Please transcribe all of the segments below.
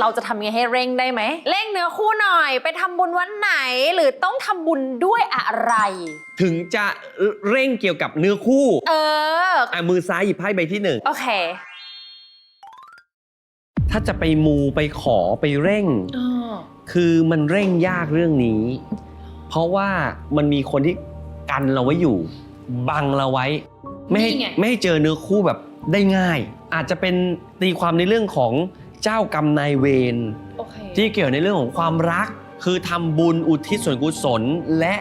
เราจะทำยังไงให้เร่งได้ไหม เร่งเนื้อคู่หน่อย ไปทำบุญวันไหนหรือต้องทำบุญด้วยอะไร ถึงจะเร่งเกี่ยวกับเนื้อคู่เออ อะมือซ้ายหยิบไพ่ใบที่หนึ่งโอเค ถ้าจะไปมูไปขอไปเร่ง คือมันเร่งยากเรื่องนี้ เพราะว่ามันมีคนที่กันเราไว้อยู่ บังเราไว้ ไม่ให้นี่ไง ไม่ให้เจอเนื้อคู่แบบได้ง่าย อาจจะเป็นตีความในเรื่องของ เจ้ากรรมนายเวรโอเคที่เกี่ยวในเรื่องของความรัก คือทำบุญอุทิศส่วนกุศลและ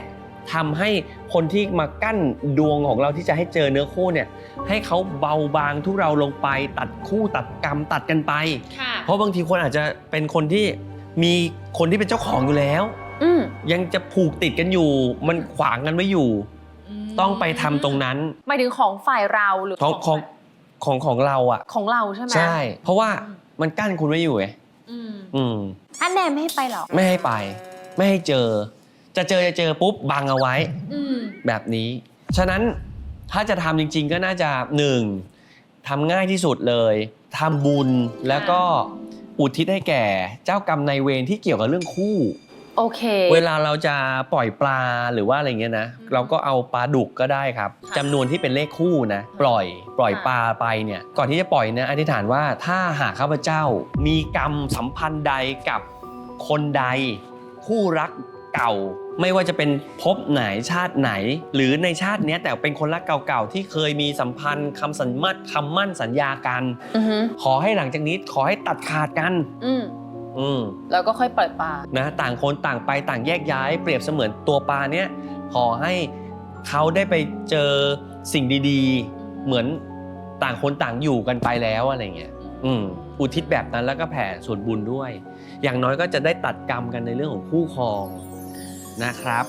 ทำให้คนที่มากั้นดวงของเราที่จะให้เจอเนื้อคู่เนี่ยให้เขาเบาบางทุเราลงไป ตัดคู่ตัดกรรมตัดกันไปค่ะเพราะบางทีคนอาจจะเป็นคนที่มีคนที่เป็นเจ้าของอยู่แล้วอืมยังจะผูกติดกันอยู่ มันขวางกันไว้อยู่ ต้องไปทำตรงนั้นหมายถึงของฝ่ายเราหรือของของฝ่ายของของเราอะของเราใช่ไหมใช่ เพราะว่า มันกั้นคุณไว้อยู่ไงอืมอืม อันแนนไม่ให้ไปหรอไม่ให้ไป ไม่ให้เจอ จะเจอจะเจอปุ๊บบังเอาไว้ อืม แบบนี้ ฉะนั้นถ้าจะทำจริง ๆ ก็น่าจะหนึ่งทำง่ายที่สุดเลยทำบุญแล้วก็อุทิศให้แก่ เจ้ากรรมนายเวรที่เกี่ยวกับเรื่องคู่ โอเค เวลาเราจะปล่อยปลาหรือว่าอะไรเงี้ยนะ อืมเราก็เอาปลาดุกก็ได้ครับค่ะจำนวนที่เป็นเลขคู่นะปล่อยปล่อยค่ะ ปลาไปเนี่ยก่อนที่จะปล่อยนะอธิษฐานว่าถ้าหากข้าพเจ้ามีกรรมสัมพันธ์ใดกับคนใด คู่รักเก่า ไม่ว่าจะเป็นภพไหนชาติไหน หรือในชาติเนี้ยแต่เป็นคนรักเก่าๆที่เคยมีสัมพันธ์คำสัญมัดคำมั่นสัญญากัน อือฮึขอให้หลังจากนี้ขอให้ตัดขาดกัน อืม อืมแล้วก็ค่อยปล่อยปลานะต่างคนต่างไปต่างแยกย้าย เปรียบเสมือนตัวปลาเนี้ยขอให้เขาได้ไปเจอสิ่งดีๆ เหมือนต่างคนต่างอยู่กันไปแล้วอะไรเงี้ยอืมอุทิศแบบนั้นแล้วก็แผ่ส่วนบุญด้วย อย่างน้อยก็จะได้ตัดกรรมกันในเรื่องของคู่ครองนะครับ